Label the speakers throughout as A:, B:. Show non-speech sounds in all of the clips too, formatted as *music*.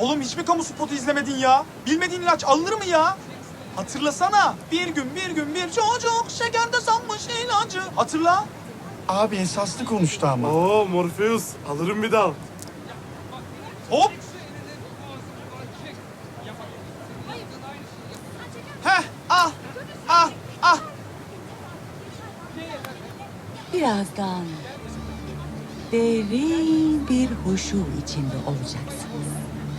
A: Oğlum hiç mi kamu spotu izlemedin ya? Bilmediğin ilaç alınır mı ya? Hatırlasana. Bir gün bir gün bir çocuk şekerde sanmış ilacı. Hatırla.
B: Abi esaslı konuştu ama.
C: Oo Morpheus alırım bir dal.
A: Hop. Heh ah ah ah.
D: Birazdan derin bir huşu içinde olacaksınız.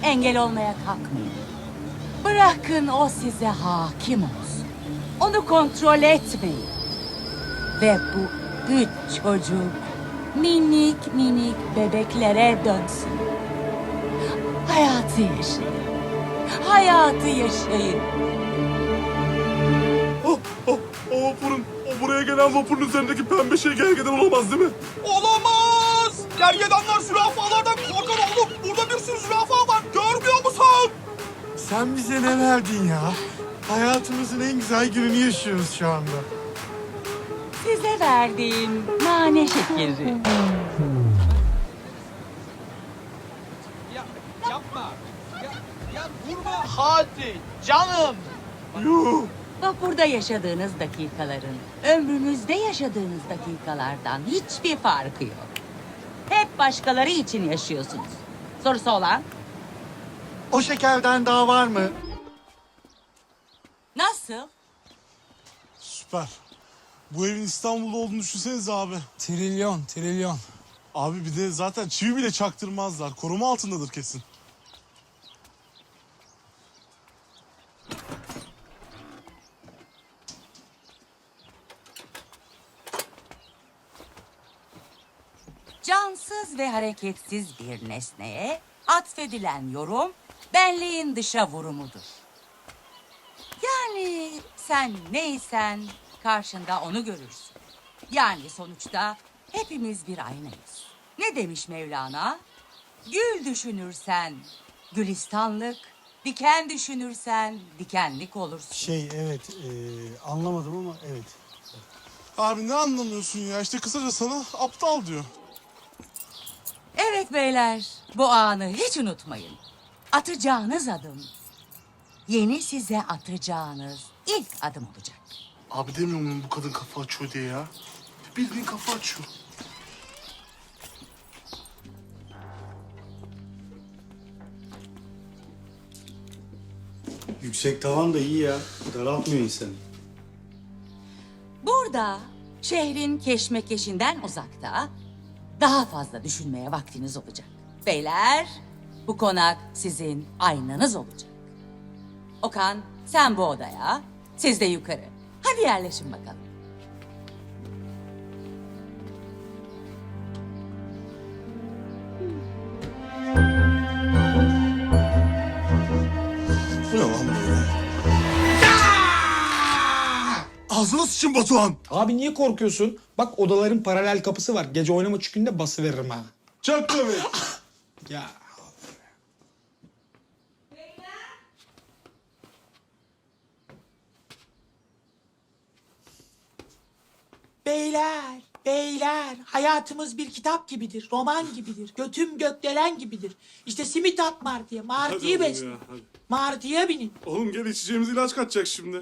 D: Engel olmaya kalkmayın. Bırakın o size hakim olsun. Onu kontrol etmeyin. Ve bu üç çocuk minik minik bebeklere dönsün. Hayatı yaşayın. Hayatı yaşayın.
C: Oh, oh, o vapurun, o buraya gelen vapurun üzerindeki pembe şey gergeden olamaz değil mi?
A: Olamaz. Gergedanlar zürafalardan korkar oğlum. Burada bir sürü zürafa var. Görmüyor musun?
B: Sen bize ne verdin ya? Hayatımızın en güzel gününü yaşıyoruz şu anda.
D: Size verdiğim nane şekeri.
A: Hadi canım.
C: Yuh.
D: Vapurda yaşadığınız dakikaların, ömrünüzde yaşadığınız dakikalardan hiçbir farkı yok. Hep başkaları için yaşıyorsunuz. Sorusu olan?
B: O şekerden daha var mı?
D: Nasıl?
C: Süper. Bu evin İstanbul'da olduğunu düşünsenize abi.
E: Trilyon, trilyon.
C: Abi bir de zaten çivi bile çaktırmazlar. Koruma altındadır kesin.
D: Cansız ve hareketsiz bir nesneye atfedilen yorum benliğin dışa vurumudur. Yani sen neysen karşında onu görürsün. Yani sonuçta hepimiz bir aynayız. Ne demiş Mevlana? Gül düşünürsen gülistanlık, diken düşünürsen dikenlik olursun.
E: Şey evet e, anlamadım ama evet.
C: Abi ne anlamıyorsun ya? İşte kısaca sana aptal diyor.
D: Evet beyler, bu anı hiç unutmayın. Atacağınız adım, yeni size atacağınız ilk adım olacak.
C: Abi demiyor muyum bu kadın kafa açıyor diye ya? Bildiğin kafa açıyor.
F: Yüksek tavan da iyi ya. Daraltmıyor insanı.
D: Burada şehrin keşmekeşinden uzakta daha fazla düşünmeye vaktiniz olacak. Beyler, bu konak sizin aynanız olacak. Okan, sen bu odaya, siz de yukarı. Hadi yerleşin bakalım.
C: Bu ne lan böyle? Ağzına sıçın Batuhan.
E: Abi niye korkuyorsun? Bak odaların paralel kapısı var. Gece oynama çıkınca bası veririm ha.
C: Çak tabii.
E: Ya.
G: Beyler, beyler, hayatımız bir kitap gibidir, roman gibidir, götüm gökdelen gibidir. İşte simit at martıya, martıyı
C: oğlum
G: besle.
C: ya, hadi.
G: Martıya binin.
C: Oğlum gel içeceğimiz ilaç kaçacak şimdi.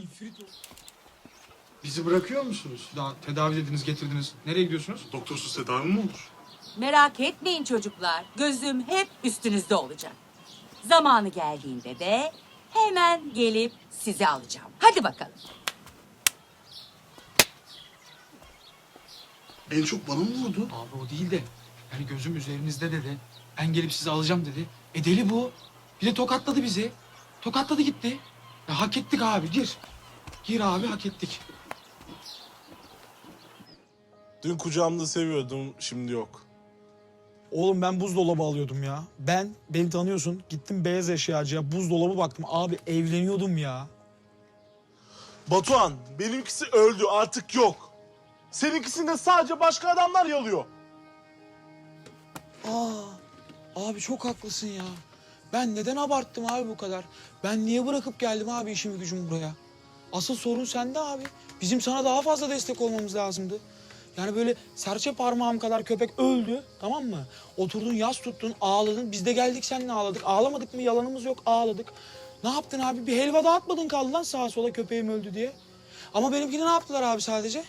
E: Bizi bırakıyor musunuz? Daha tedavi dediniz getirdiniz. Nereye gidiyorsunuz?
C: Doktorsuz tedavi mi olur?
D: Merak etmeyin çocuklar. Gözüm hep üstünüzde olacak. Zamanı geldiğinde de hemen gelip sizi alacağım. Hadi bakalım.
C: En çok bana mı vurdu?
E: Abi o değil de. Yani gözüm üzerinizde dedi. Ben gelip sizi alacağım dedi. E deli bu. Bir de tokatladı bizi. Tokatladı gitti. Ya hak ettik abi gir. Gir abi hak ettik.
C: Dün kucağımda seviyordum, şimdi yok.
H: Oğlum ben buzdolabı alıyordum ya. Ben, beni tanıyorsun. Gittim beyaz eşyacıya buzdolabı baktım. Abi evleniyordum ya.
C: Batuhan, benimkisi öldü, artık yok. Seninkisinde sadece başka adamlar yalıyor.
H: Aa, abi çok haklısın ya. Ben neden abarttım abi bu kadar? Ben niye bırakıp geldim abi işimi gücümü buraya? Asıl sorun sende abi. Bizim sana daha fazla destek olmamız lazımdı. Yani böyle serçe parmağım kadar köpek öldü tamam mı? Oturdun yas tuttun ağladın. Biz de geldik seninle ağladık. Ağlamadık mı yalanımız yok ağladık. Ne yaptın abi? Bir helva dağıtmadın kaldı lan sağa sola köpeğim öldü diye. Ama benimkini ne yaptılar abi sadece?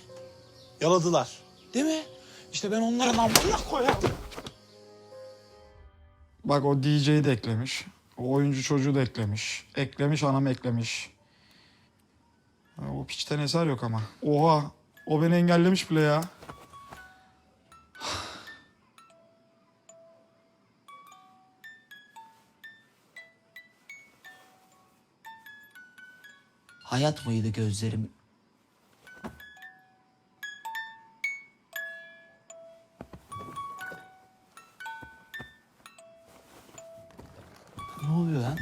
C: Yaladılar.
H: Değil mi? İşte ben onlara namına koyardım.
B: Bak o DJ'yi de eklemiş. O oyuncu çocuğu da eklemiş. Eklemiş anam eklemiş. Ha, O piçten eser yok ama. Oha o beni engellemiş bile ya.
I: Hayat mıydı gözlerim? Ne oluyor lan?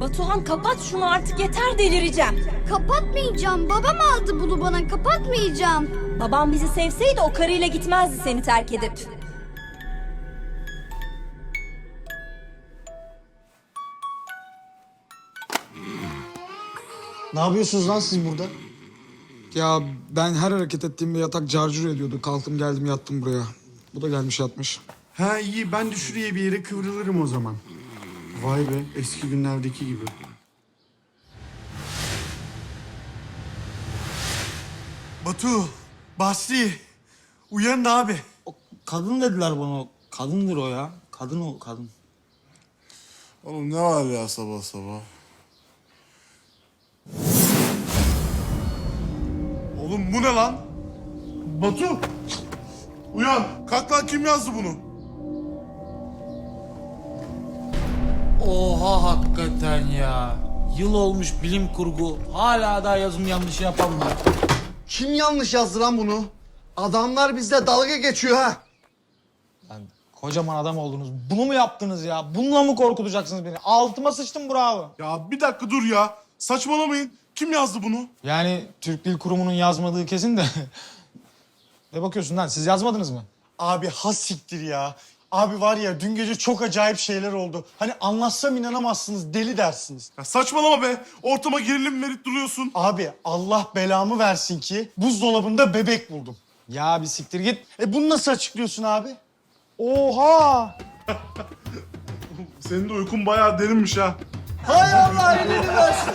J: Batuhan kapat şunu artık yeter delireceğim.
K: Kapatmayacağım. Babam aldı bunu bana. Kapatmayacağım.
J: Babam bizi sevseydi o karıyla gitmezdi seni terk edip.
F: Ne yapıyorsunuz lan siz burada?
H: Ya ben her hareket ettiğimde yatak carcur ediyordu. Kalktım geldim yattım buraya. Bu da gelmiş yatmış.
B: Ha iyi ben de şuraya bir yere kıvrılırım o zaman. Vay be eski günlerdeki gibi. Batu, Basri, uyanın abi.
F: O kadın dediler bana. Kadındır o ya. Kadın o kadın.
C: Oğlum ne var ya sabah sabah? Oğlum bu ne lan? Batu! Uyan! Kalk lan kim yazdı bunu?
I: Oha hakikaten ya. Yıl olmuş bilim kurgu. Hala da yazım yanlışı yapan var.
F: Kim yanlış yazdı lan bunu? Adamlar bizle dalga geçiyor ha.
H: Kocaman adam oldunuz. Bunu mu yaptınız ya? Bununla mı korkutacaksınız beni? Altıma sıçtım bravo.
C: Ya bir dakika dur ya. Saçmalamayın. Kim yazdı bunu?
H: Yani Türk Dil Kurumu'nun yazmadığı kesin de. *laughs* ne bakıyorsun lan? Siz yazmadınız mı?
B: Abi has siktir ya. Abi var ya dün gece çok acayip şeyler oldu. Hani anlatsam inanamazsınız deli dersiniz.
C: Ya saçmalama be. Ortama gerilim verip duruyorsun.
B: Abi Allah belamı versin ki buzdolabında bebek buldum.
H: Ya bir siktir git.
B: E bunu nasıl açıklıyorsun abi?
H: Oha! *laughs*
C: Senin de uykun bayağı derinmiş ha.
F: Hay Allah elini versin.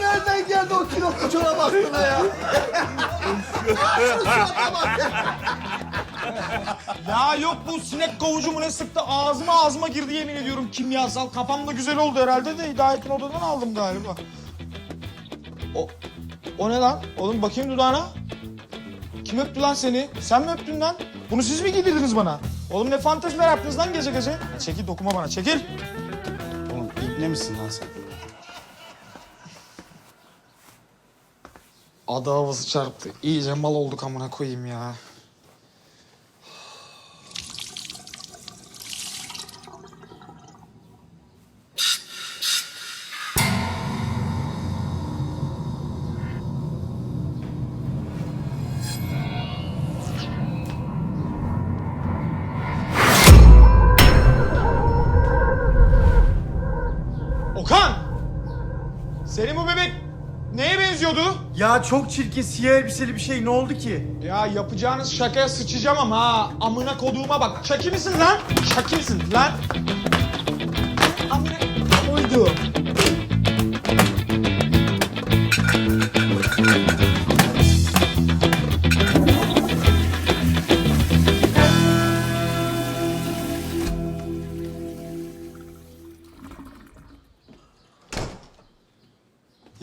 F: Nereden geldi o kilo çorap aklına ya? *laughs*
H: Ya yok bu sinek kovucu mu ne sıktı ağzıma ağzıma girdi yemin ediyorum kimyasal. Kafam da güzel oldu herhalde de Hidayet'in odadan aldım galiba. O, o ne lan? Oğlum bakayım dudağına. Kim öptü lan seni? Sen mi öptün lan? Bunu siz mi giydirdiniz bana? Oğlum ne fanteziler yaptınız lan gece gece? Çekil dokunma bana çekil.
F: Oğlum ibne misin lan sen?
H: Ada havası çarptı. İyice mal olduk amına koyayım ya. Neye benziyordu?
B: Ya çok çirkin siyah elbiseli bir şey ne oldu ki?
H: Ya yapacağınız şakaya sıçacağım ama ha. Amına koduğuma bak. Şaki misin lan? Şaki misin lan? Amına koydum.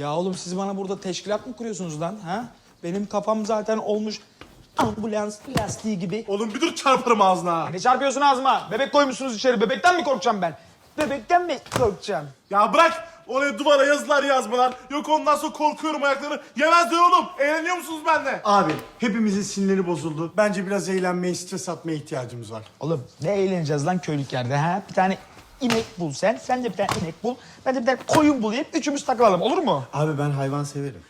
H: Ya oğlum siz bana burada teşkilat mı kuruyorsunuz lan ha? Benim kafam zaten olmuş ambulans lastiği gibi.
C: Oğlum bir dur çarparım ağzına.
H: Ne çarpıyorsun ağzıma? Bebek koymuşsunuz içeri. Bebekten mi korkacağım ben? Bebekten mi korkacağım?
C: Ya bırak. Oraya duvara yazılar yazmalar. Yok ondan sonra korkuyorum ayakları. Yemez de oğlum. Eğleniyor musunuz benimle?
B: Abi hepimizin sinirleri bozuldu. Bence biraz eğlenmeye, stres atmaya ihtiyacımız var.
H: Oğlum ne eğleneceğiz lan köylük yerde ha? Bir tane inek bul sen. Sen de bir tane inek bul. Ben de bir tane koyun bulayım. Üçümüz takılalım olur mu?
B: Abi ben hayvan severim.